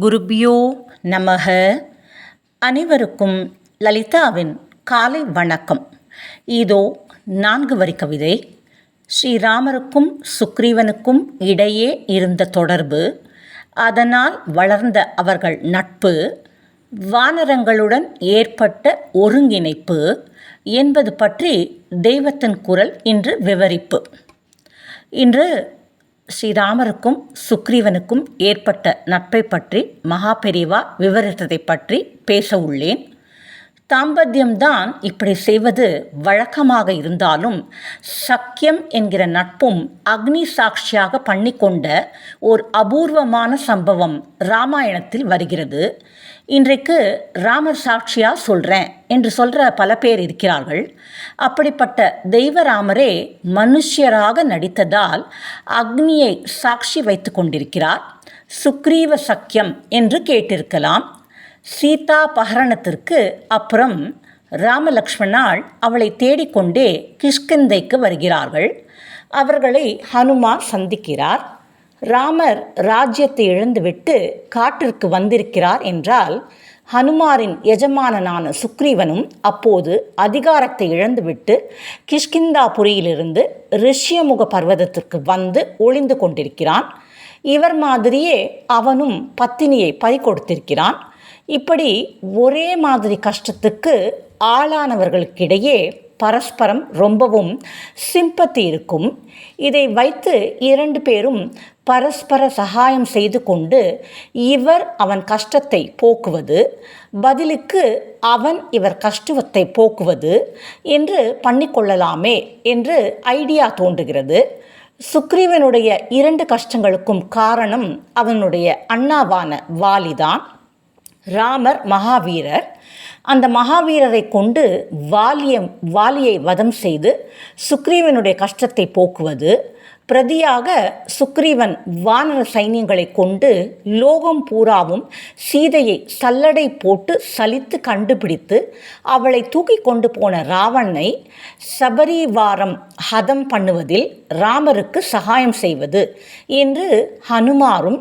குருபியோ நமக அனைவருக்கும் லலிதாவின் காலை வணக்கம். இதோ நான்கு வரி கவிதை. ஸ்ரீராமருக்கும் சுக்ரீவனுக்கும் இடையே இருந்த தொடர்பு அதனால் வளர்ந்த அவர்கள் நட்பு வானரங்களுடன் ஏற்பட்ட ஒருங்கிணைப்பு என்பது பற்றி தெய்வத்தின் குரல் இன்று விவரிப்பு. இன்று ஸ்ரீராமருக்கும் சுக்ரீவனுக்கும் ஏற்பட்ட நட்பை பற்றி மகாபெரிவா விவரித்ததை பற்றி பேச உள்ளேன். தாம்பத்தியம்தான் இப்படி செய்வது வழக்கமாக இருந்தாலும் சக்கியம் என்கிற நட்பும் அக்னி சாட்சியாக பண்ணிக்கொண்ட ஓர் அபூர்வமான சம்பவம் ராமாயணத்தில் வருகிறது. இன்றைக்கு ராமர் சாட்சியாக சொல்கிறேன் என்று சொல்கிற பல பேர் இருக்கிறார்கள். அப்படிப்பட்ட தெய்வராமரே மனுஷியராக நடித்ததால் அக்னியை சாட்சி வைத்து கொண்டிருக்கிறார். சுக்ரீவ சக்கியம் என்று கேட்டிருக்கலாம். சீதா பகரணத்திற்கு அப்புறம் ராமலக்ஷ்மணால் அவளை தேடிக்கொண்டே கிஷ்கிந்தைக்கு வருகிறார்கள். அவர்களை ஹனுமான் சந்திக்கிறார். ராமர் ராஜ்யத்தை இழந்துவிட்டு காட்டிற்கு வந்திருக்கிறார் என்றால் ஹனுமாரின் எஜமானனான சுக்ரீவனும் அப்போது அதிகாரத்தை இழந்துவிட்டு கிஷ்கிந்தாபுரியிலிருந்து ரிஷ்யமுக பர்வதத்திற்கு வந்து ஒளிந்து கொண்டிருக்கிறான். இவர் மாதிரியே அவனும் பத்தினியை பறி கொடுத்திருக்கிறான் இப்படி ஒரே மாதிரி கஷ்டத்துக்கு ஆளானவர்களுக்கிடையே பரஸ்பரம் ரொம்பவும் சிம்பத்தி இருக்கும். இதை வைத்து இரண்டு பேரும் பரஸ்பர சகாயம் செய்து கொண்டு இவர் அவன் கஷ்டத்தை போக்குவது பதிலுக்கு அவன் இவர் கஷ்டத்தை போக்குவது என்று பண்ணிக்கொள்ளலாமே என்று ஐடியா தோன்றுகிறது. சுக்ரீவனுடைய இரண்டு கஷ்டங்களுக்கும் காரணம் அவனுடைய அண்ணாவான வாலிதான். ராமர் மகாவீரர். அந்த மகாவீரரை கொண்டு வாலியம் வாலியை வதம் செய்து சுக்ரீவனுடைய கஷ்டத்தை போக்குவது பிரதியாக சுக்ரீவன் வானர சைன்யங்களை கொண்டு லோகம் பூராவும் சீதையை சல்லடை போட்டு சலித்து கண்டுபிடித்து அவளை தூக்கி கொண்டு போன ராவணனை சபரிவாரம் ஹதம் பண்ணுவதில் ராமருக்கு சகாயம் செய்வது என்று ஹனுமாரும்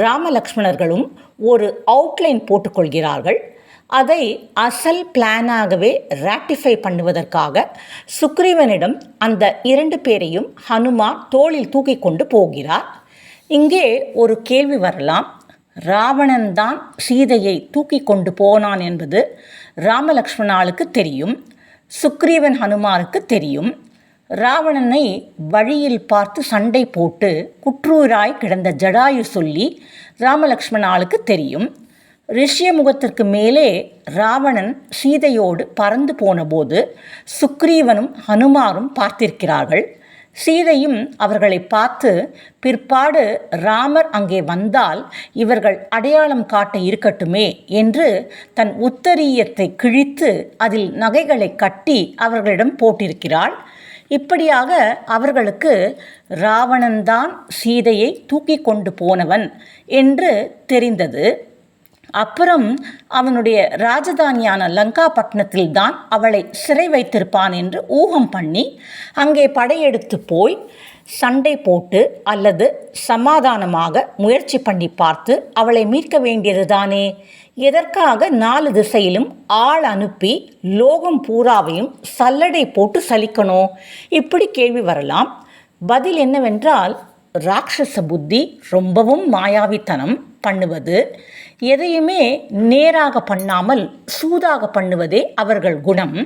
ராமலக்ஷ்மணர்களும் ஒரு அவுட்லைன் போட்டுக்கொள்கிறார்கள். அதை அசல் பிளானாகவே ராட்டிஃபை பண்ணுவதற்காக சுக்ரீவனிடம் அந்த இரண்டு பேரையும் ஹனுமான் தோளில் தூக்கி கொண்டு போகிறார். இங்கே ஒரு கேள்வி வரலாம். ராவணன் தான் சீதையை தூக்கி கொண்டு போனான் என்பது ராமலக்ஷ்மணாளுக்கு தெரியும். சுக்ரீவன் ஹனுமானுக்கு தெரியும். ராவணனை வழியில் பார்த்து சண்டை போட்டு குற்றூராய் கிடந்த ஜடாயு சொல்லி ராமலக்ஷ்மணாளுக்கு தெரியும். ரிஷ்யமுகத்திற்கு மேலே ராவணன் சீதையோடு பறந்து போனபோது சுக்ரீவனும் ஹனுமாரும் பார்த்திருக்கிறார்கள். சீதையும் அவர்களை பார்த்து பிற்பாடு ராமர் அங்கே வந்தால் இவர்கள் அடையாளம் காட்ட இருக்கட்டுமே என்று தன் உத்தரீயத்தை கிழித்து அதில் நகைகளை கட்டி அவர்களிடம் போட்டிருக்கிறாள். இப்படியாக அவர்களுக்கு ராவணன்தான் சீதையை தூக்கி கொண்டு போனவன் என்று தெரிந்தது. அப்புறம் அவனுடைய ராஜதானியான லங்காபட்டினத்தில் தான் அவளை சிறை வைத்திருப்பான் என்று ஊகம் பண்ணி அங்கே படையெடுத்து போய் சண்டை போட்டு அல்லது சமாதானமாக முயற்சி பண்ணி பார்த்து அவளை மீட்க வேண்டியதுதானே எதற்காக நாலு திசையிலும் ஆள் அனுப்பி லோகம் பூராவையும் சல்லடை போட்டு சலிக்கணும்? இப்படி கேள்வி வரலாம். பதில் என்னவென்றால் ராட்சச புத்தி ரொம்பவும் மாயாவித்தனம். பண்ணுவது எதையுமே நேராக பண்ணாமல் சூதாக பண்ணுவதே அவர்கள் குணம்.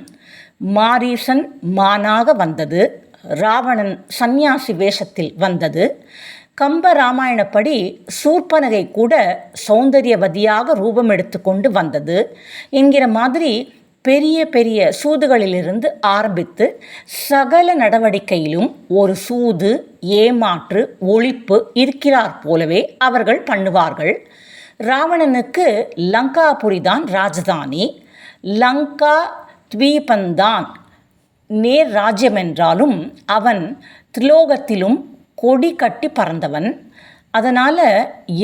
மாரீசன் மானாக வந்தது ராவணன் சந்நியாசி வேஷத்தில் வந்தது. கம்ப ராமாயணப்படி சூர்பனகை கூட சௌந்தரியவதியாக ரூபம் எடுத்துக்கொண்டு வந்தது. என்கிற மாதிரி பெரிய பெரிய சூதுகளிலிருந்து ஆரம்பித்து சகல நடவடிக்கையிலும் ஒரு சூது ஏமாற்று ஒழிப்பு இருக்கிறார் போலவே அவர்கள் பண்ணுவார்கள். ராவணனுக்கு லங்காபுரி தான் ராஜதானி. லங்கா துவீபந்தான் நேர் ராஜ்யம் என்றாலும் அவன் திலோகத்திலும் கொடி கட்டி பறந்தவன். அதனால்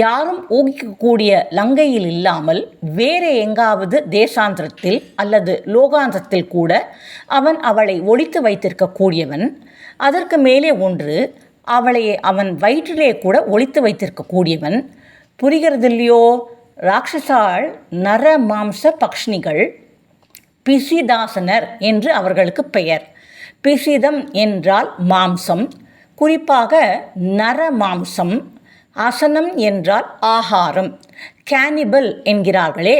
யாரும் ஊகிக்கக்கூடிய லங்கையில் இல்லாமல் வேறு எங்காவது தேசாந்திரத்தில் அல்லது லோகாந்திரத்தில் கூட அவன் அவளை ஒழித்து வைத்திருக்கக்கூடியவன். அதற்கு மேலே ஒன்று அவளை அவன் வயிற்றிலே கூட ஒழித்து வைத்திருக்கக்கூடியவன். புரிகிறது இல்லையோ ராட்சசாள் நர மாம்ச பக்ஷ்ணிகள் பிசிதாசனர் என்று அவர்களுக்கு பெயர். பிசிதம் என்றால் மாம்சம். குறிப்பாக நர மாம்சம். அசனம் என்றால் ஆகாரம். கேனிபல் என்கிறார்களே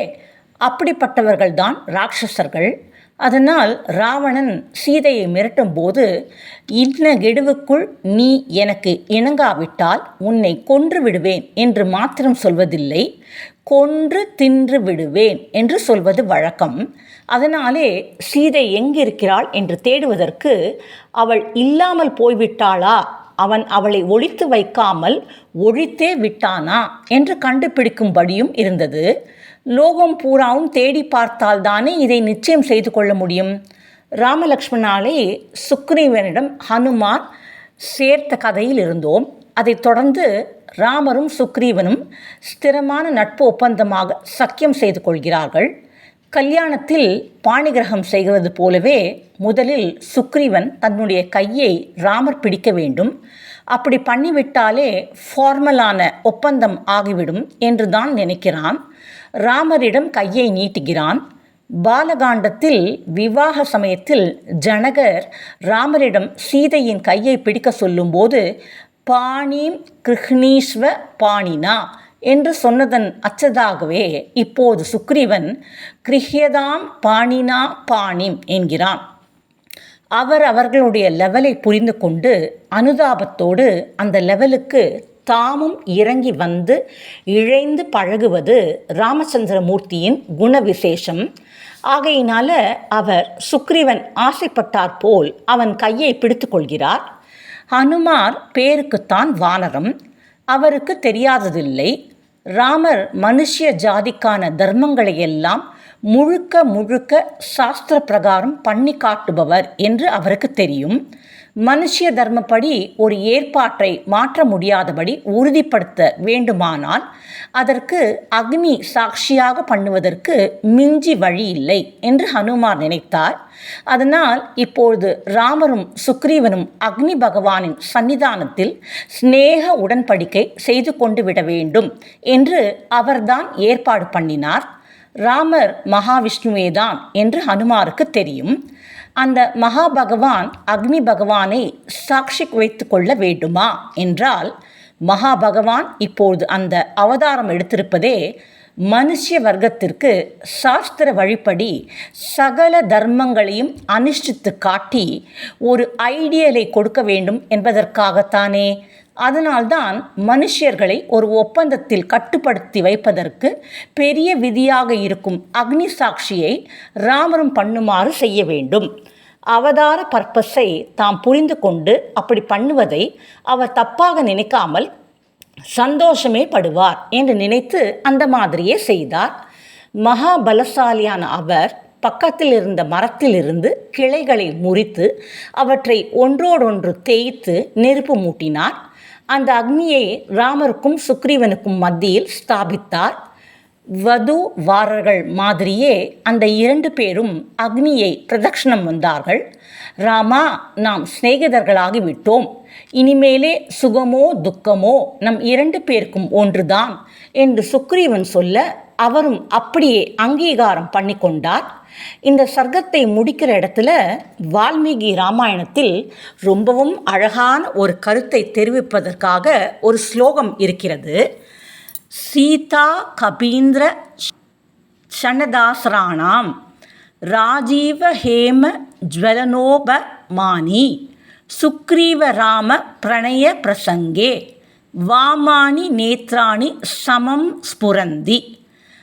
அப்படிப்பட்டவர்கள்தான் ராட்சசர்கள். அதனால் ராவணன் சீதையை மிரட்டும் போது இன்ன கெடுவுக்குள் நீ எனக்கு இணங்காவிட்டால் உன்னை கொன்று விடுவேன் என்று மாத்திரம் சொல்வதில்லை. கொன்று தின்று விடுவேன் என்று சொல்வது வழக்கம். அதனாலே சீதை எங்கிருக்கிறாள் என்று தேடுவதற்கு அவள் இல்லாமல் போய்விட்டாளா? அவன் அவளை ஒழித்து வைக்காமல் ஒழித்தே விட்டானா? என்று கண்டுபிடிக்கும்படியும் இருந்தது. லோகம் பூராவும் தேடி பார்த்தால்தானே இதை நிச்சயம் செய்து கொள்ள முடியும். ராமலக்ஷ்மணாலே சுக்ரீவனிடம் ஹனுமான் சேர்த்த கதையில் இருந்தோம். அதைத் தொடர்ந்து ராமரும் சுக்ரீவனும் ஸ்திரமான நட்பு ஒப்பந்தமாக சக்கியம் செய்து கொள்கிறார்கள். கல்யாணத்தில் பாணிகிரகம் செய்கிறது போலவே முதலில் சுக்ரீவன் தன்னுடைய கையை ராமர் பிடிக்க வேண்டும். அப்படி பண்ணிவிட்டாலே ஃபார்மலான ஒப்பந்தம் ஆகிவிடும் என்று தான் நினைக்கிறான். ராமரிடம் கையை நீட்டுகிறான். பாலகாண்டத்தில் விவாக சமயத்தில் ஜனகர் ராமரிடம் சீதையின் கையை பிடிக்க சொல்லும்போது பாணீம் கிருஷ்ணீஸ்வ பாணினா என்று சொன்னதன் அச்சதாகவே இப்போது சுக்ரீவன் கிரிஹியதாம் பாணினா பாணிம் என்கிறான். அவர் அவர்களுடைய லெவலை புரிந்து கொண்டு அனுதாபத்தோடு அந்த லெவலுக்கு தாமும் இறங்கி வந்து இழைந்து பழகுவது ராமச்சந்திரமூர்த்தியின் குண விசேஷம் ஆகையினால அவர் சுக்ரீவன் ஆசைப்பட்டார் போல் அவன் கையை பிடித்து கொள்கிறார். ஹனுமார் பேருக்குத்தான் வானரம். அவருக்கு தெரியாததில்லை. ராமர் மனுஷிய ஜாதிக்கான தர்மங்களை எல்லாம் முழுக்க முழுக்க சாஸ்திர பிரகாரம் பண்ணி காட்டுபவர் என்று அவருக்கு தெரியும். மனுஷிய தர்மப்படி ஒரு ஏற்பாட்டை மாற்ற முடியாதபடி உறுதிப்படுத்த வேண்டுமானால் அதற்கு அக்னி சாட்சியாக பண்ணுவதற்கு மிஞ்சி வழி இல்லை என்று ஹனுமார் நினைத்தார். அதனால் இப்பொழுது ராமரும் சுக்ரீவனும் அக்னி பகவானின் சன்னிதானத்தில் சிநேக உடன்படிக்கை செய்து கொண்டு விட வேண்டும் என்று அவர்தான் ஏற்பாடு பண்ணினார். ராமர் மகாவிஷ்ணுவே தான் என்று ஹனுமாருக்கு தெரியும். அந்த மகா பகவான் அக்னி பகவானை சாட்சி வைத்து கொள்ள வேண்டுமா? என்றால் மகா பகவான் இப்போது அந்த அவதாரம் எடுத்திருப்பதே மனுஷிய வர்க்கத்திற்கு சாஸ்திர வழிப்படி சகல தர்மங்களையும் அனுஷ்டித்து காட்டி ஒரு ஐடியலை கொடுக்க வேண்டும் என்பதற்காகத்தானே அதனால்தான் மனுஷியர்களை ஒரு ஒப்பந்தத்தில் கட்டுப்படுத்தி வைப்பதற்கு பெரிய விதியாக இருக்கும் அக்னி சாட்சியை ராமரும் பண்ணுமாறு செய்ய வேண்டும். அவதார பர்பஸை தாம் புரிந்து கொண்டு அப்படி பண்ணுவதை அவர் தப்பாக நினைக்காமல் சந்தோஷமே படுவார் என்று நினைத்து அந்த மாதிரியே செய்தார். மகாபலசாலியான அவர் பக்கத்தில் இருந்த மரத்திலிருந்து கிளைகளை முறித்து அவற்றை ஒன்றோடொன்று தேய்த்து நெருப்பு மூட்டினார். அந்த அக்னியை ராமருக்கும் சுக்ரீவனுக்கும் மத்தியில் ஸ்தாபித்தார். வது வாரர்கள் மாதிரியே அந்த இரண்டு பேரும் அக்னியை பிரதட்சணம் வந்தார்கள். ராமா நாம் சிநேகிதர்களாகி விட்டோம் இனிமேலே சுகமோ துக்கமோ நம் இரண்டு பேருக்கும் ஒன்றுதான் என்று சுக்ரீவன் சொல்ல அவரும் அப்படியே அங்கீகாரம் பண்ணி கொண்டார் இந்த சர்க்கத்தை முடிக்கிற இடத்துல வால்மீகி ராமாயணத்தில் ரொம்பவும் அழகான ஒரு கருத்தை தெரிவிப்பதற்காக ஒரு ஸ்லோகம் இருக்கிறது. சீதா கபீந்திர சனதாசராணாம் ராஜீவ ஹேம ஜுவலனோபமானி. சுக்ரீவ ராம பிரணய பிரசங்கே. வாமானி நேத்ராணி சமம் ஸ்புரந்தி.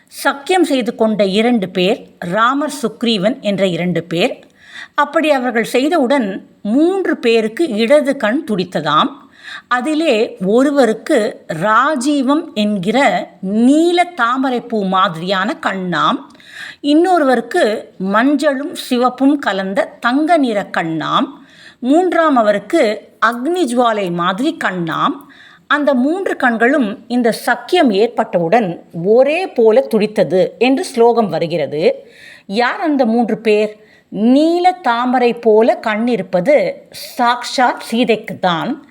சக்கியம் செய்து கொண்ட இரண்டு பேர் ராமர் சுக்ரீவன் என்ற இரண்டு பேர். அப்படி அவர்கள் செய்தவுடன் மூன்று பேருக்கு இடது கண் துடித்ததாம். அதிலே ஒருவருக்கு ராஜீவம் என்கிற நீல தாமரைப்பூ மாதிரியான கண்ணாம். இன்னொருவருக்கு மஞ்சளும் சிவப்பும் கலந்த தங்க நிற கண்ணாம். மூன்றாம் அவருக்கு அக்னி ஜுவாலை மாதிரி கண்ணாம். அந்த மூன்று கண்களும் இந்த சக்கியம் ஏற்பட்டவுடன் ஒரே போல துடித்தது என்று ஸ்லோகம் வருகிறது. யார் அந்த மூன்று பேர்? நீல தாமரை போல கண் இருப்பது சாக்ஷாத் சீதைக்கு தான்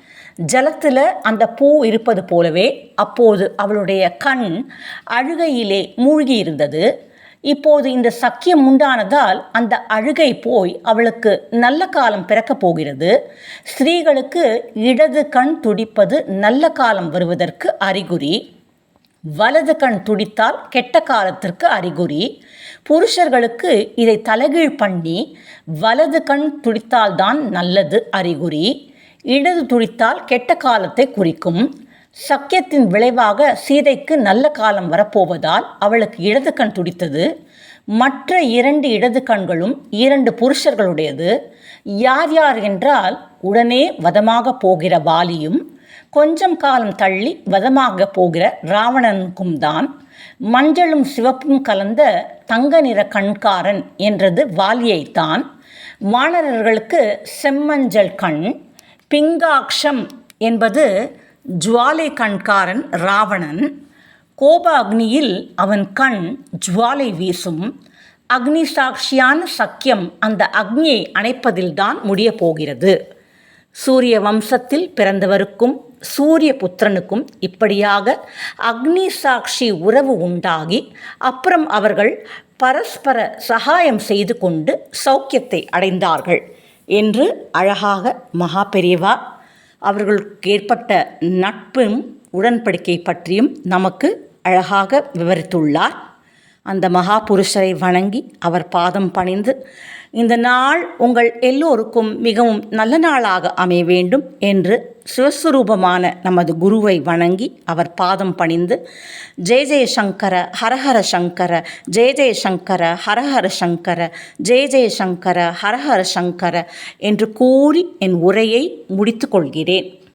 ஜலத்தில் அந்த பூ இருப்பது போலவே அப்போது அவளுடைய கண் அழுகையிலே மூழ்கி இருந்தது இப்போது இந்த சக்கியம் உண்டானதால் அந்த அழுகை போய் அவளுக்கு நல்ல காலம் பிறக்கப் போகிறது. ஸ்திரீகளுக்கு இடது கண் துடிப்பது நல்ல காலம் வருவதற்கு அறிகுறி. வலது கண் துடித்தால் கெட்ட காலத்திற்கு அறிகுறி. புருஷர்களுக்கு இதை தலைகீழ் பண்ணி வலது கண் துடித்தால்தான் நல்லது அறிகுறி. இடது துடித்தால் கெட்ட காலத்தை குறிக்கும். சக்கியத்தின் விளைவாக சீதைக்கு நல்ல காலம் வரப்போவதால் அவளுக்கு இடது கண் துடித்தது. மற்ற இரண்டு இடது கண்களும் இரண்டு புருஷர்களுடையது. யார் யார் என்றால் உடனே வதமாக போகிற வாலியும் கொஞ்சம் காலம் தள்ளி வதமாக போகிற ராவணனுக்கும் தான். மஞ்சளும் சிவப்பும் கலந்த தங்க நிற கண்காரன் என்றது வாலியைத்தான் வானரர்களுக்கு செம்மஞ்சள் கண் பிங்காக்ஷம் என்பது ஜுவாலை கண்காரன் ராவணன். கோப அக்னியில் அவன் கண் ஜுவாலை வீசும். அக்னி சாட்சியான சக்கியம் அந்த அக்னியை அணைப்பதில்தான் முடியப் போகிறது. சூரிய வம்சத்தில் பிறந்தவருக்கும் சூரிய புத்திரனுக்கும் இப்படியாக அக்னி சாட்சி உறவு உண்டாகி அப்புறம் அவர்கள் பரஸ்பர சகாயம் செய்து கொண்டு சௌக்கியத்தை அடைந்தார்கள். என்று அழகாக மகா பெரியவா அவர்களுக்கு ஏற்பட்ட நட்பும் உடன்படிக்கை பற்றியும் நமக்கு அழகாக விவரித்துள்ளார். அந்த மகா புருஷரை வணங்கி அவர் பாதம் பணிந்து இந்த நாள் உங்கள் எல்லோருக்கும் மிகவும் நல்ல நாளாக அமைய வேண்டும் என்று சிவஸ்வரூபமான நமது குருவை வணங்கி அவர் பாதம் பணிந்து ஜெய ஜெயசங்கர ஹரஹர சங்கர ஜெய ஜெயசங்கர ஹரஹர சங்கர ஜெய ஜெயசங்கர ஹரஹர சங்கர என்று கூறி என் உரையை முடித்து கொள்கிறேன்.